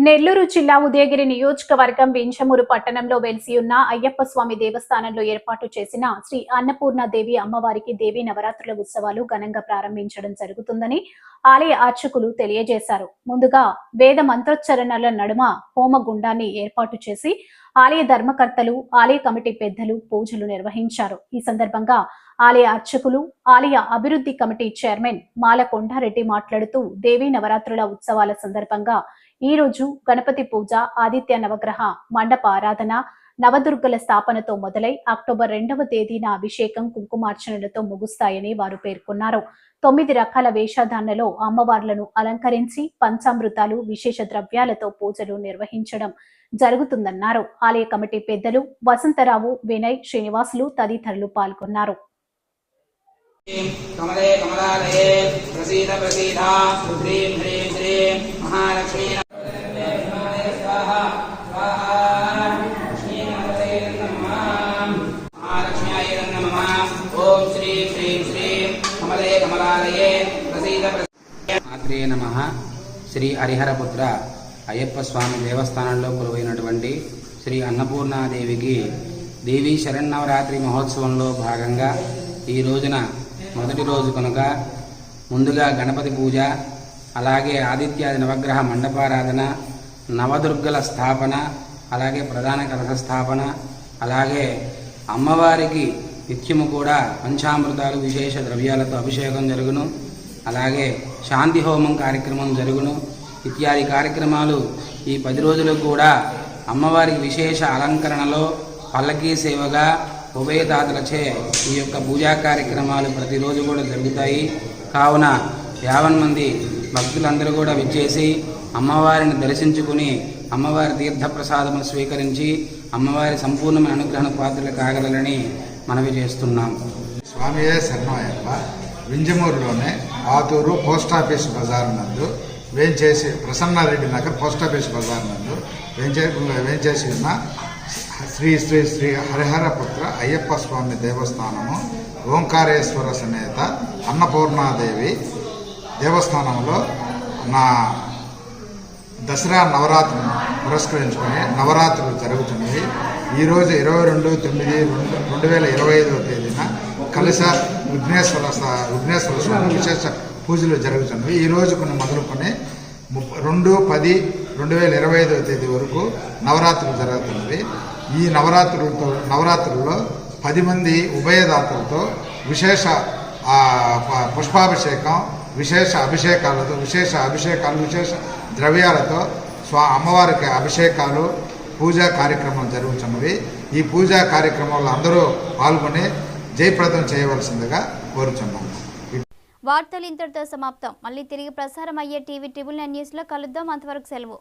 నెల్లూరు జిల్లా ఉదయగిరి నియోజకవర్గం వింజమూరు పట్టణంలో వెలిసి ఉన్న అయ్యప్ప స్వామి దేవస్థానంలో ఏర్పాటు చేసిన శ్రీ అన్నపూర్ణ దేవి అమ్మవారికి దేవి నవరాత్రుల ఉత్సవాలు ఘనంగా ప్రారంభించడం జరుగుతుందని ఆలయ అర్చకులు తెలియజేశారు. ముందుగా వేద మంత్రోచ్చరణల నడుమ హోమ గుండాన్ని ఏర్పాటు చేసి ఆలయ ధర్మకర్తలు ఆలయ కమిటీ పెద్దలు పూజలు నిర్వహించారు. ఈ సందర్భంగా ఆలయ అర్చకులు ఆలయ అభివృద్ధి కమిటీ చైర్మన్ మాల కొండారెడ్డి మాట్లాడుతూ దేవీ నవరాత్రుల ఉత్సవాల సందర్భంగా ఈ రోజు గణపతి పూజ ఆదిత్య నవగ్రహ మండప ఆరాధన నవదుర్గల స్థాపనతో మొదలై అక్టోబర్ రెండవ తేదీన అభిషేకం కుంకుమార్చనలతో ముగుస్తాయని వారు పేర్కొన్నారు. తొమ్మిది రకాల వేషధారణలో అమ్మవార్లను అలంకరించి పంచామృతాలు విశేష ద్రవ్యాలతో పూజలు నిర్వహించడం జరుగుతుందన్నారు. ఆలయ కమిటీ పెద్దలు వసంతరావు వినయ్ శ్రీనివాసులు తదితరులు పాల్గొన్నారు. కమలే కమలాలయే ప్రసీద ప్రసీద శ్రీం హ్రీం శ్రీం మహాలక్ష్మీ మహాలక్ష్మ్యాయ నమః ఓం శ్రీ కమలే కమలాలయే ప్రసీద మాత్రే నమ. శ్రీ హరిహరపుత్ర అయ్యప్ప స్వామి దేవస్థానంలో కొలువైనటువంటి శ్రీ అన్నపూర్ణాదేవికి దేవీ శరన్నవరాత్రి మహోత్సవంలో భాగంగా ఈ రోజున మొదటి రోజు కనుక ముందుగా గణపతి పూజ అలాగే ఆదిత్యాది నవగ్రహ మండపారాధన నవదుర్గల స్థాపన అలాగే ప్రధాన కలశ స్థాపన అలాగే అమ్మవారికి నిత్యము కూడా పంచామృతాలు విశేష ద్రవ్యాలతో అభిషేకం జరుగును. అలాగే శాంతి హోమం కార్యక్రమం జరుగును. ఇత్యాది కార్యక్రమాలు ఈ పది రోజులు కూడా అమ్మవారికి విశేష అలంకరణలో పల్లకీ సేవగా ఉభయదాతలచే ఈ యొక్క పూజా కార్యక్రమాలు ప్రతిరోజు కూడా జరుగుతాయి. కావున యావన్ మంది భక్తులందరూ కూడా విచ్చేసి అమ్మవారిని దర్శించుకుని అమ్మవారి తీర్థప్రసాదము స్వీకరించి అమ్మవారి సంపూర్ణమైన అనుగ్రహణ పాత్రలు కాగలరని మనవి చేస్తున్నాం. స్వామియే శరణమయ్యప్ప వింజమూరులోనే ఆతూరు పోస్ట్ ఆఫీస్ బజార్ నందు వేంచేసి ప్రసన్నారెడ్డి నగర్ పోస్ట్ ఆఫీస్ బజార్ నందు వేంచే వేంచేసి ఉన్న శ్రీ శ్రీ శ్రీ హరిహరపుత్ర అయ్యప్ప స్వామి దేవస్థానము ఓంకారేశ్వర సమేత అన్నపూర్ణాదేవి దేవస్థానంలో నా దసరా నవరాత్రి పురస్కరించుకొని నవరాత్రులు జరుగుతున్నాయి. ఈరోజు ఇరవై రెండు తొమ్మిది రెండు రెండు వేల ఇరవై ఐదవ తేదీన కలశ విఘ్నేశ్వర స- విఘ్నేశ్వర స్వామి విశేష పూజలు జరుగుతున్నవి ఈ రోజు కొన్ని మొదలుకొని రెండు పది రెండు వేల ఇరవై ఐదవ తేదీ వరకు నవరాత్రులు జరుగుతున్నవి ఈ నవరాత్రులతో నవరాత్రుల్లో పది మంది ఉభయదాతలతో విశేష ప- పుష్పాభిషేకం విశేష అభిషేకాలతో విశేష అభిషేకాలు విశేష ద్రవ్యాలతో స్వా అమ్మవారికి అభిషేకాలు పూజా కార్యక్రమం జరుగుతున్నవి. ఈ పూజా కార్యక్రమంలో అందరూ పాల్గొని జయప్రదం చేయవలసిందిగా కోరుచున్నాము. వార్తలు ఇంతటితో సమాప్తం. మళ్ళీ తిరిగి ప్రసారం అయ్యే టీవీ ట్రిబుల్ నైన్ న్యూస్లో కలుద్దాం. అంతవరకు సెలవు.